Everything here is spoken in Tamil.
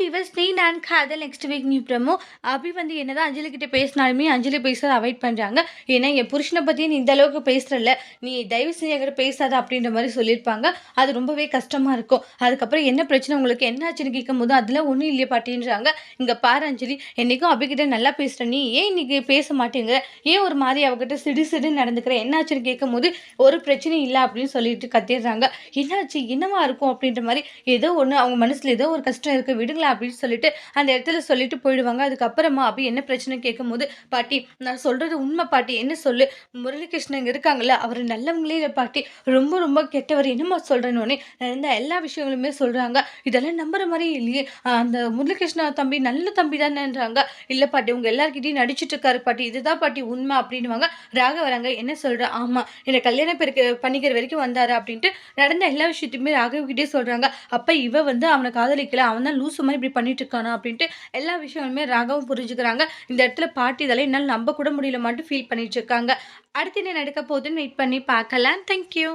வீவர்ஸ் நீ நான் காதல் next week new promo Abhi வந்து என்னதான் அஞ்சலி கிட்ட பேசினாலுமே அஞ்சலி பேசுறத அவாய்ட் பண்ணுறாங்க ஏன்னா என் புருஷனை பற்றி நீ இந்த அளவுக்கு பேசுறல நீ தயவு செஞ்சு என்கிட்ட பேசாத அப்படின்ற மாதிரி சொல்லியிருப்பாங்க. அது ரொம்பவே கஷ்டமாக இருக்கும். அதுக்கப்புறம் என்ன பிரச்சனை? உங்களுக்கு என்ன ஆச்சுன்னு கேட்கும் போது அதெல்லாம் ஒன்றும் இல்லையே பாட்டின்றாங்க. இங்கே பாரு அஞ்சலி என்றைக்கும் அபிகிட்ட நல்லா பேசுகிற நீ ஏன் இன்னைக்கு பேச மாட்டேங்கிற? ஏன் ஒரு மாதிரி அவகிட்ட சிடு சிடுன்னு நடந்துக்கிற? என்ன ஆச்சுன்னு கேட்கும் போது ஒரு பிரச்சனையும் இல்லை அப்படின்னு சொல்லிட்டு கத்திடுறாங்க. என்னாச்சு? என்னவா இருக்கும்? அப்படின்ற மாதிரி ஏதோ ஒன்று அவங்க மனசில் ஏதோ ஒரு கஷ்டம் இருக்குது விடுங்களா அப்படின்னு சொல்லிட்டு அந்த இடத்துல சொல்லிட்டு போயிடுவாங்க. அதுக்கப்புறமா அப்படி என்ன பிரச்சனை கேட்கும்போது பாட்டி நான் சொல்கிறது உண்மை பாட்டி என்ன சொல்லு? முரளிகிருஷ்ணன் இங்கே இருக்காங்கல்ல அவர் நல்லவங்களே இல்லை பாட்டி. ரொம்ப ரொம்ப கெட்டவர். என்னமா சொல்கிறேன்னு நடந்த எல்லா விஷயங்களுமே சொல்கிறாங்க இதெல்லாம் நம்புற மாதிரி இல்லையே. அந்த முரளிகிருஷ்ணா தம்பி நல்ல தம்பி தானேன்றாங்க. இல்லை பாட்டி உங்கள் எல்லாருக்கிட்டையும் நடிச்சிட்டு இருக்காரு பாட்டி. இதுதான் பாட்டி உண்மை அப்படின்னுவாங்க. ராக வராங்க என்ன சொல்கிற ஆமாம் என்னை கல்யாணம் பெருக்க பண்ணிக்கிற வரைக்கும் வந்தாரு அப்படின்ட்டு நடந்த எல்லா விஷயத்தையுமே ராகவ்கிட்டே சொல்கிறாங்க அப்போ இவ வந்து அவனை காதலிக்கல. அவன் தான் லூசு மாதிரி இப்படி பண்ணிட்டு இருக்கானா அப்படின்ட்டு எல்லா விஷயங்களுமே ராகவும் புரிஞ்சுக்கிறாங்க. இந்த இடத்துல பாட்டி இதெல்லாம் என்னால் நம்ப கூட முடியல மட்டும் ஃபீல் பண்ணிட்டு இருக்காங்க அடுத்து என்ன நடக்க போகுதுன்னு வெயிட் பண்ணி பார்க்கலாம். தேங்க்யூ